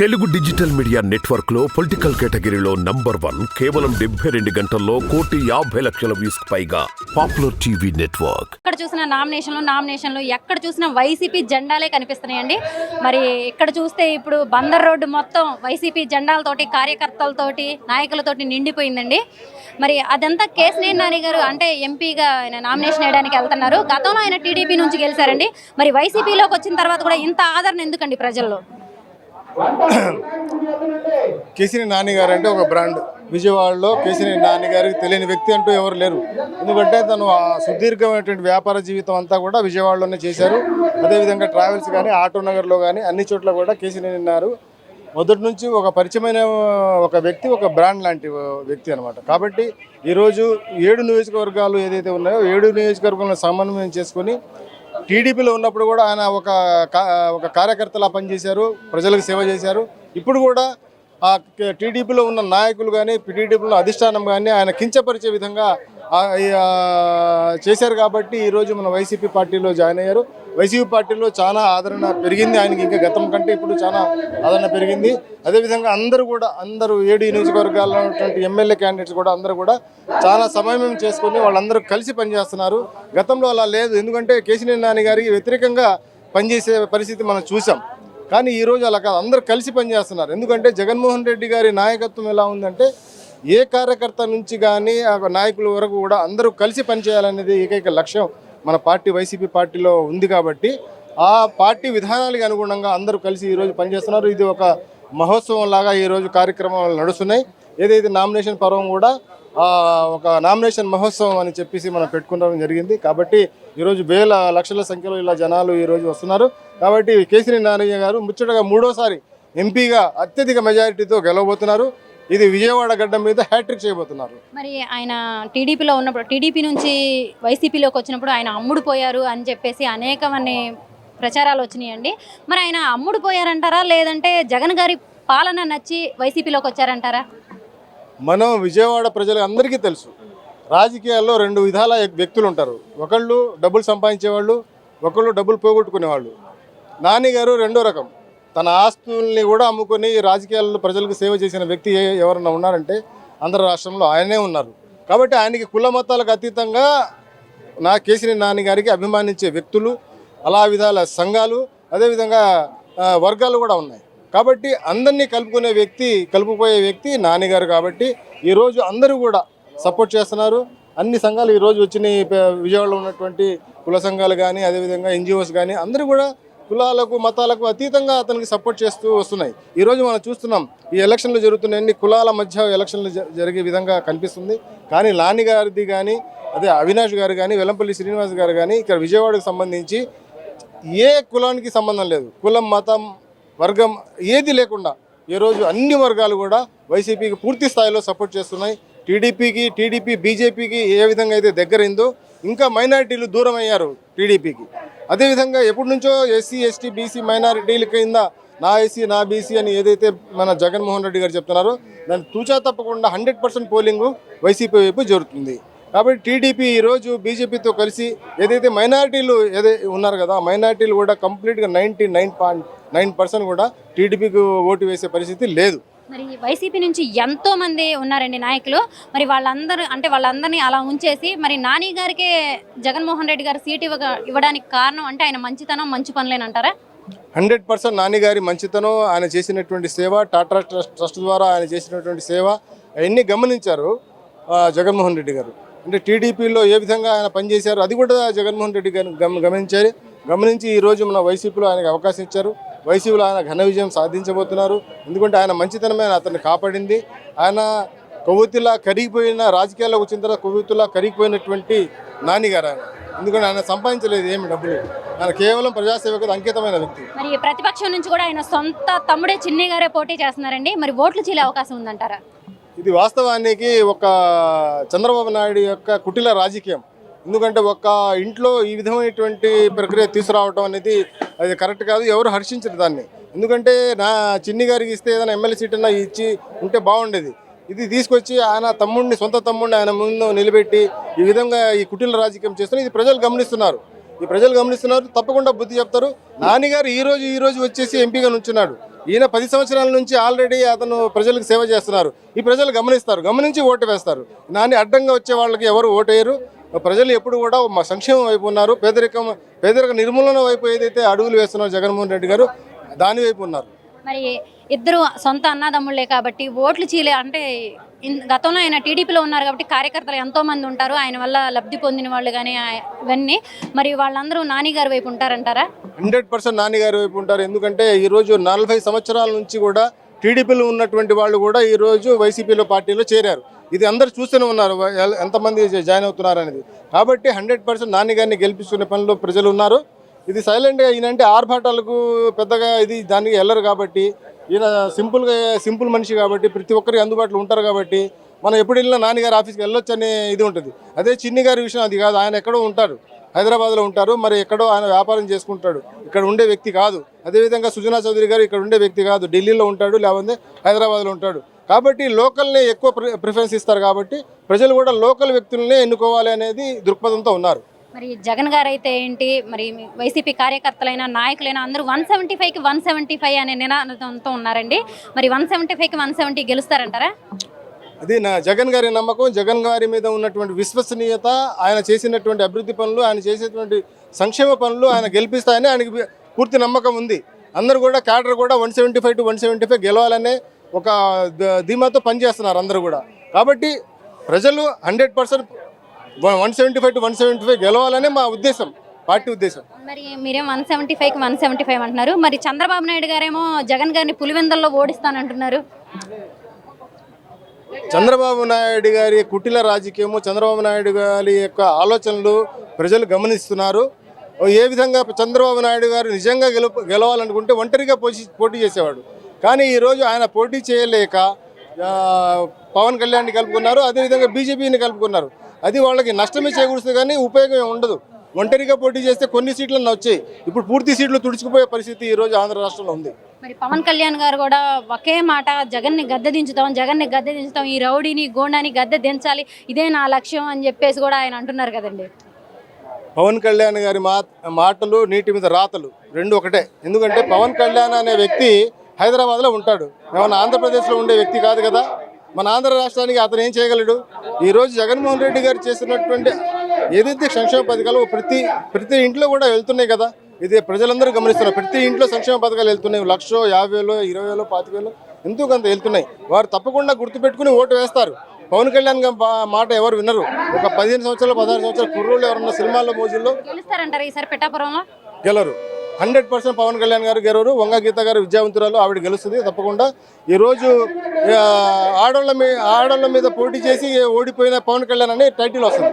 Telugu digital media నెట్వర్క్లో political కేటగిరీలో number one కేవలం డెబ్బై రెండు గంటల్లో కోటి యాభై లక్షల వ్యూస్ పైగా పాపులర్ టీవీ నెట్వర్క్. ఎక్కడ చూసిన నామినేషన్లు నామినేషన్లు ఎక్కడ చూసినా వైసీపీ జెండాలే కనిపిస్తున్నాయండి. మరి ఇక్కడ చూస్తే ఇప్పుడు బందర్ రోడ్డు మొత్తం వైసీపీ జెండాలతోటి కార్యకర్తలతోటి నాయకులతోటి నిండిపోయిందండి. మరి అదంతా కేసినేని నాని గారు అంటే ఎంపీగా ఆయన నామినేషన్ వేయడానికి వెళ్తున్నారు. గతంలో ఆయన టీడీపీ నుంచి గెలిచారండి. మరి వైసీపీలోకి వచ్చిన తర్వాత కూడా ఇంత ఆదరణ ఎందుకండి ప్రజల్లో? కేసీని నాని గారు అంటే ఒక బ్రాండ్. విజయవాడలో కేసినేని నాని గారికి తెలియని వ్యక్తి అంటూ ఎవరు లేరు. ఎందుకంటే తను సుదీర్ఘమైనటువంటి వ్యాపార జీవితం అంతా కూడా విజయవాడలోనే చేశారు. అదేవిధంగా ట్రావెల్స్ కానీ ఆటో నగర్లో కానీ అన్ని చోట్ల కూడా కేసీని నిన్నారు మొదటి నుంచి ఒక పరిచయమైన ఒక వ్యక్తి ఒక బ్రాండ్ లాంటి వ్యక్తి అనమాట కాబట్టి ఈరోజు ఏడు నియోజకవర్గాలు ఏదైతే ఉన్నాయో ఏడు నియోజకవర్గంలో సమన్వయం చేసుకొని టీడీపీలో ఉన్నప్పుడు కూడా ఆయన ఒక ఒక కార్యకర్తలా పనిచేశారు ప్రజలకు సేవ చేశారు. ఇప్పుడు కూడా ఆ టీడీపీలో ఉన్న నాయకులు కానీ టీడీపీలో అధిష్టానం కానీ ఆయన కించపరిచే విధంగా చేశారు కాబట్టి ఈరోజు మన వైసీపీ పార్టీలో జాయిన్ అయ్యారు. వైసీపీ పార్టీలో చాలా ఆదరణ పెరిగింది. ఆయనకి ఇంకా గతం కంటే ఇప్పుడు చాలా ఆదరణ పెరిగింది. అదేవిధంగా అందరూ కూడా అందరూ ఏడు నియోజకవర్గాల్లో ఉన్నటువంటి ఎమ్మెల్యే క్యాండిడేట్స్ కూడా అందరూ కూడా చాలా సమన్వయం చేసుకుని వాళ్ళందరూ కలిసి పనిచేస్తున్నారు. గతంలో అలా లేదు. ఎందుకంటే కేసీఆర్ నాని గారికి వ్యతిరేకంగా పనిచేసే పరిస్థితి మనం చూసాం. కానీ ఈరోజు అలా కాదు. అందరూ కలిసి పనిచేస్తున్నారు. ఎందుకంటే జగన్మోహన్ రెడ్డి గారి నాయకత్వం ఎలా ఉందంటే ఏ కార్యకర్త నుంచి కానీ ఆ నాయకుల వరకు కూడా అందరూ కలిసి పనిచేయాలనేది ఏకైక లక్ష్యం మన పార్టీ వైసీపీ పార్టీలో ఉంది కాబట్టి ఆ పార్టీ విధానాలకు అనుగుణంగా అందరూ కలిసి ఈరోజు పనిచేస్తున్నారు. ఇది ఒక మహోత్సవం లాగా ఈరోజు కార్యక్రమాలు నడుస్తున్నాయి. ఏదైతే నామినేషన్ పర్వం కూడా ఒక నామినేషన్ మహోత్సవం అని చెప్పేసి మనం పెట్టుకోవడం జరిగింది. కాబట్టి ఈరోజు వేల లక్షల సంఖ్యలో ఇలా జనాలు ఈరోజు వస్తున్నారు. కాబట్టి కేసీఆర్ నారయ్య గారు ముచ్చటగా మూడోసారి ఎంపీగా అత్యధిక మెజారిటీతో గెలవబోతున్నారు. ఇది విజయవాడ గడ్డ మీద హ్యాట్రిక్ చేయబోతున్నారు. మరి ఆయన టీడీపీలో ఉన్నప్పుడు టీడీపీ నుంచి వైసీపీలోకి వచ్చినప్పుడు ఆయన అమ్ముడు పోయారు అని చెప్పేసి అనేకమన్ని ప్రచారాలు వచ్చినాయండి. మరి ఆయన అమ్ముడు పోయారంటారా? లేదంటే జగన్ గారి పాలన నచ్చి వైసీపీలోకి వచ్చారంటారా? మనం విజయవాడ ప్రజలకు అందరికీ తెలుసు. రాజకీయాల్లో రెండు విధాల వ్యక్తులు ఉంటారు. ఒకళ్ళు డబ్బులు సంపాదించేవాళ్ళు ఒకళ్ళు డబ్బులు పోగొట్టుకునేవాళ్ళు. నాని గారు రెండో రకం. తన ఆస్తుల్ని కూడా అమ్ముకొని రాజకీయాల్లో ప్రజలకు సేవ చేసిన వ్యక్తి ఏ- ఎవరన్నా ఉన్నారంటే ఆంధ్ర రాష్ట్రంలో ఆయనే ఉన్నారు. కాబట్టి ఆయనకి కుల మతాలకు అతీతంగా నా కేసీఆర్ నాని గారికి అభిమానించే వ్యక్తులు అలా విధాల సంఘాలు అదేవిధంగా వర్గాలు కూడా ఉన్నాయి. కాబట్టి అందరినీ కలుపుకునే వ్యక్తి కలుపుపోయే వ్యక్తి నాన్నగారు కాబట్టి ఈరోజు అందరూ కూడా సపోర్ట్ చేస్తున్నారు. అన్ని సంఘాలు ఈరోజు వచ్చినాయి. విజయవాడలో ఉన్నటువంటి కుల సంఘాలు కానీ అదేవిధంగా ఎన్జిఓస్ కానీ అందరూ కూడా కులాలకు మతాలకు అతీతంగా అతనికి సపోర్ట్ చేస్తూ వస్తున్నాయి. ఈరోజు మనం చూస్తున్నాం ఈ ఎలక్షన్లు జరుగుతున్నాయన్ని కులాల మధ్య ఎలక్షన్లు జరిగే విధంగా కనిపిస్తుంది. కానీ లాని గారిది కానీ అదే అవినాష్ గారు కానీ వెల్లంపల్లి శ్రీనివాస్ గారు కానీ ఇక్కడ విజయవాడకు సంబంధించి ఏ కులానికి సంబంధం లేదు. కులం మతం వర్గం ఏది లేకుండా ఈరోజు అన్ని వర్గాలు కూడా వైసీపీకి పూర్తి స్థాయిలో సపోర్ట్ చేస్తున్నాయి. టీడీపీకి టీడీపీ బీజేపీకి ఏ విధంగా అయితే దగ్గరైందో ఇంకా మైనారిటీలు దూరం అయ్యారు టీడీపీకి. అదేవిధంగా ఎప్పటి నుంచో ఎస్సీ ఎస్టీ బీసీ మైనారిటీల కింద నా ఎస్సీ నా బీసీ అని ఏదైతే మన జగన్మోహన్ రెడ్డి గారు చెప్తున్నారో దాన్ని తూచా తప్పకుండా హండ్రెడ్ పర్సెంట్ పోలింగు వైసీపీ వైపు జరుగుతుంది. కాబట్టి టీడీపీ ఈరోజు బీజేపీతో కలిసి ఏదైతే మైనారిటీలు ఏదై ఉన్నారు కదా మైనారిటీలు కూడా కంప్లీట్గా ninety nine point nine percent కూడా టీడీపీకి ఓటు వేసే పరిస్థితి లేదు. మరి వైసీపీ నుంచి ఎంతో మంది ఉన్నారండి నాయకులు. మరి వాళ్ళందరూ అంటే వాళ్ళందరినీ అలా ఉంచేసి మరి నాని గారికే జగన్మోహన్ రెడ్డి గారు సీట్ ఇవ్వ ఇవ్వడానికి కారణం అంటే ఆయన మంచితనం మంచి పనులేనంటారా? హండ్రెడ్ పర్సెంట్ నాన్నగారి మంచితనం ఆయన చేసినటువంటి సేవ టాటా ట్రస్ట్ ట్రస్ట్ ద్వారా ఆయన చేసినటువంటి సేవ అవన్నీ గమనించారు జగన్మోహన్ రెడ్డి గారు. అంటే టీడీపీలో ఏ విధంగా ఆయన పనిచేశారు అది కూడా జగన్మోహన్ రెడ్డి గారు గమనించారు. గమనించి ఈరోజు మన వైసీపీలో ఆయనకు అవకాశం ఇచ్చారు. వైసీపీలో ఆయన ఘన విజయం సాధించబోతున్నారు. ఎందుకంటే ఆయన మంచితనమే అతన్ని కాపాడింది. ఆయన కొవ్వొత్తిలా కరిగిపోయిన రాజకీయాల్లో వచ్చిన తర్వాత కొవ్వొత్తిలా కరిగిపోయినటువంటి నానిగారు ఆయన. ఎందుకంటే ఆయన సంపాదించలేదు ఏమి డబ్బులు. ఆయన కేవలం ప్రజాసేవకు అంకితమైన వ్యక్తి. మరి ప్రతిపక్షం నుంచి కూడా ఆయన సొంత తమ్ముడే చిన్ని గారే పోటీ చేస్తున్నారండి. మరి ఓట్లు చీలే అవకాశం ఉందంటారా? ఇది వాస్తవానికి ఒక చంద్రబాబు నాయుడు యొక్క కుటిల రాజకీయం. ఎందుకంటే ఒక ఇంట్లో ఈ విధమైనటువంటి ప్రక్రియ తీసుకురావడం అనేది అది కరెక్ట్ కాదు. ఎవరు హర్షించరు దాన్ని. ఎందుకంటే నా చిన్ని గారికి ఇస్తే ఏదైనా ఎమ్మెల్యే సీట్ అన్నా ఇచ్చి ఉంటే బాగుండేది. ఇది తీసుకొచ్చి ఆయన తమ్ముడిని సొంత తమ్ముడిని ఆయన ముందు నిలబెట్టి ఈ విధంగా ఈ కుటిల రాజకీయం చేస్తున్నారు. ఇది ప్రజలు గమనిస్తున్నారు. ఈ ప్రజలు గమనిస్తున్నారు. తప్పకుండా బుద్ధి చెప్తారు. నాన్నగారు ఈ రోజు ఈ రోజు వచ్చేసి ఎంపీగా నుంచున్నాడు. ఈయన పది సంవత్సరాల నుంచి ఆల్రెడీ అతను ప్రజలకు సేవ చేస్తున్నారు. ఈ ప్రజలు గమనిస్తారు. గమనించి ఓటు వేస్తారు. నాని అడ్డంగా వచ్చే వాళ్ళకి ఎవరు ఓటేయరు ప్రజలు ఎప్పుడు కూడా మా సంక్షేమం వైపు ఉన్నారు. పేదరికం పేదరిక నిర్మూలన వైపు ఏదైతే అడుగులు వేస్తున్నారు జగన్మోహన్ రెడ్డి గారు దాని వైపు ఉన్నారు. మరి ఇద్దరు సొంత అన్నదమ్ముళ్ళే కాబట్టి ఓట్లు చీలే అంటే గతంలో ఆయన టీడీపీలో ఉన్నారు కాబట్టి కార్యకర్తలు ఎంతో మంది ఉంటారు. ఆయన వల్ల లబ్ధి పొందిన వాళ్ళు కానీ ఇవన్నీ. మరి వాళ్ళందరూ నాని గారి వైపు ఉంటారంటారా? హండ్రెడ్ పర్సెంట్ నాన్నగారి వైపు ఉంటారు. ఎందుకంటే ఈరోజు నలభై సంవత్సరాల నుంచి కూడా టీడీపీలో ఉన్నటువంటి వాళ్ళు కూడా ఈరోజు వైసీపీలో పార్టీలో చేరారు. ఇది అందరు చూస్తూనే ఉన్నారు. ఎంతమంది జాయిన్ అవుతున్నారు అనేది. కాబట్టి హండ్రెడ్ పర్సెంట్ నాన్నగారిని గెలిపించుకునే పనిలో ప్రజలు ఉన్నారు. ఇది సైలెంట్గా ఈయనంటే ఆర్భాటాలకు పెద్దగా ఇది దానికి వెళ్ళరు కాబట్టి ఈయన సింపుల్గా సింపుల్ మనిషి కాబట్టి ప్రతి ఒక్కరికి అందుబాటులో ఉంటారు కాబట్టి మనం ఎప్పుడు వెళ్ళినా నాన్నగారి ఆఫీస్కి వెళ్ళొచ్చు అనే ఇది ఉంటుంది. అదే చిన్ని గారి విషయం అది కాదు. ఆయన ఎక్కడో ఉంటారు. హైదరాబాద్లో ఉంటారు. మరి ఎక్కడో ఆయన వ్యాపారం చేసుకుంటాడు. ఇక్కడ ఉండే వ్యక్తి కాదు. అదేవిధంగా సుజనా చౌదరి గారు ఇక్కడ ఉండే వ్యక్తి కాదు. ఢిల్లీలో ఉంటాడు. లేకపోతే హైదరాబాద్లో ఉంటాడు. కాబట్టి లోకల్ని ఎక్కువ ప్రి- ప్రిఫరెన్స్ ఇస్తారు కాబట్టి ప్రజలు కూడా లోకల్ వ్యక్తులనే ఎన్నుకోవాలి అనేది దృక్పథంతో ఉన్నారు. మరి జగన్ గారు అయితే ఏంటి? మరి వైసీపీ కార్యకర్తలైనా నాయకులైనా అందరూ వన్ సెవెంటీ ఫైవ్కి వన్ సెవెంటీ ఫైవ్ అనే నినాదంతో ఉన్నారండి. మరి వన్ సెవెంటీ ఫైవ్కి వన్ సెవెంటీ గెలుస్తారంటారా? అది నా జగన్ గారి నమ్మకం. జగన్ గారి మీద ఉన్నటువంటి విశ్వసనీయత ఆయన చేసినటువంటి అభివృద్ధి పనులు ఆయన చేసేటువంటి సంక్షేమ పనులు ఆయన గెలిపిస్తాయని ఆయనకి పూర్తి నమ్మకం ఉంది. అందరూ కూడా క్యాడర్ కూడా one seventy five to one seventy five గెలవాలనే ఒక ధీమాతో పనిచేస్తున్నారు అందరూ కూడా. కాబట్టి ప్రజలు hundred percent one seventy five to one seventy five గెలవాలనే మా ఉద్దేశం పార్టీ ఉద్దేశం. మరి మీరేం వన్ సెవెంటీ ఫైవ్కి వన్ సెవెంటీ ఫైవ్ అంటున్నారు. మరి చంద్రబాబు నాయుడు గారేమో జగన్ గారిని పులివెందల్లో ఓడిస్తానంటున్నారు. చంద్రబాబు నాయుడు గారి కుటిల రాజకీయము చంద్రబాబు నాయుడు గారి యొక్క ఆలోచనలు ప్రజలు గమనిస్తున్నారు. ఏ విధంగా చంద్రబాబు నాయుడు గారు నిజంగా గెలు గెలవాలనుకుంటే ఒంటరిగా పోటీ చేసేవాడు. కానీ ఈరోజు ఆయన పోటీ చేయలేక పవన్ కళ్యాణ్ని కలుపుకున్నారు అదేవిధంగా బీజేపీని కలుపుకున్నారు. అది వాళ్ళకి నష్టమే చేకూరుస్తుంది కానీ ఉపయోగం ఉండదు. ఒంటరిగా పోటీ చేస్తే కొన్ని సీట్లన్నా వచ్చాయి. ఇప్పుడు పూర్తి సీట్లు తుడుచుకుపోయే పరిస్థితి ఈరోజు ఆంధ్ర రాష్ట్రంలో ఉంది. మరి పవన్ కళ్యాణ్ గారు కూడా ఒకే మాట జగన్ని గద్దె దించుతాం జగన్ని గద్దె దించుతాం ఈ రౌడీని గోండాని గద్దె దించాలి ఇదే నా లక్ష్యం అని చెప్పేసి కూడా ఆయన అంటున్నారు కదండి. పవన్ కళ్యాణ్ గారి మాటలు నీటి మీద రాతలు రెండు ఒకటే. ఎందుకంటే పవన్ కళ్యాణ్ అనే వ్యక్తి హైదరాబాద్లో ఉంటాడు. ఏమన్నా ఆంధ్రప్రదేశ్లో ఉండే వ్యక్తి కాదు కదా. మన ఆంధ్ర రాష్ట్రానికి అతను ఏం చేయగలడు? ఈరోజు జగన్మోహన్ రెడ్డి గారు చేస్తున్నటువంటి ఏదైతే సంక్షేమ పథకాలు ప్రతి ప్రతి ఇంట్లో కూడా వెళ్తున్నాయి కదా. ఇది ప్రజలందరూ గమనిస్తున్నారు. ప్రతి ఇంట్లో సంక్షేమ పథకాలు వెళ్తున్నాయి. లక్షో యాభై వేలు ఇరవై వేలు పాతిక వేలు ఎంతో కొంత వెళ్తున్నాయి? వారు తప్పకుండా గుర్తుపెట్టుకుని ఓటు వేస్తారు. పవన్ కళ్యాణ్ మాట ఎవరు వినరు. ఒక పదిహేను సంవత్సరాలు పదహారు సంవత్సరాల కుర్రోళ్ళు ఎవరన్నా సినిమాల్లో మోజుల్లో గెలుస్తారంటారా ఈసారి పిఠాపురంలో గెలరు. హండ్రెడ్ పర్సెంట్ పవన్ కళ్యాణ్ గారు గెలవరు వంగ గీత గారు విద్యావంతురాలు ఆవిడ గెలుస్తుంది తప్పకుండా. ఈరోజు ఆడోళ్ళ మీద ఆడోళ్ళ మీద పోటీ చేసి ఓడిపోయిన పవన్ కళ్యాణ్ అనే టైటిల్ వస్తుంది.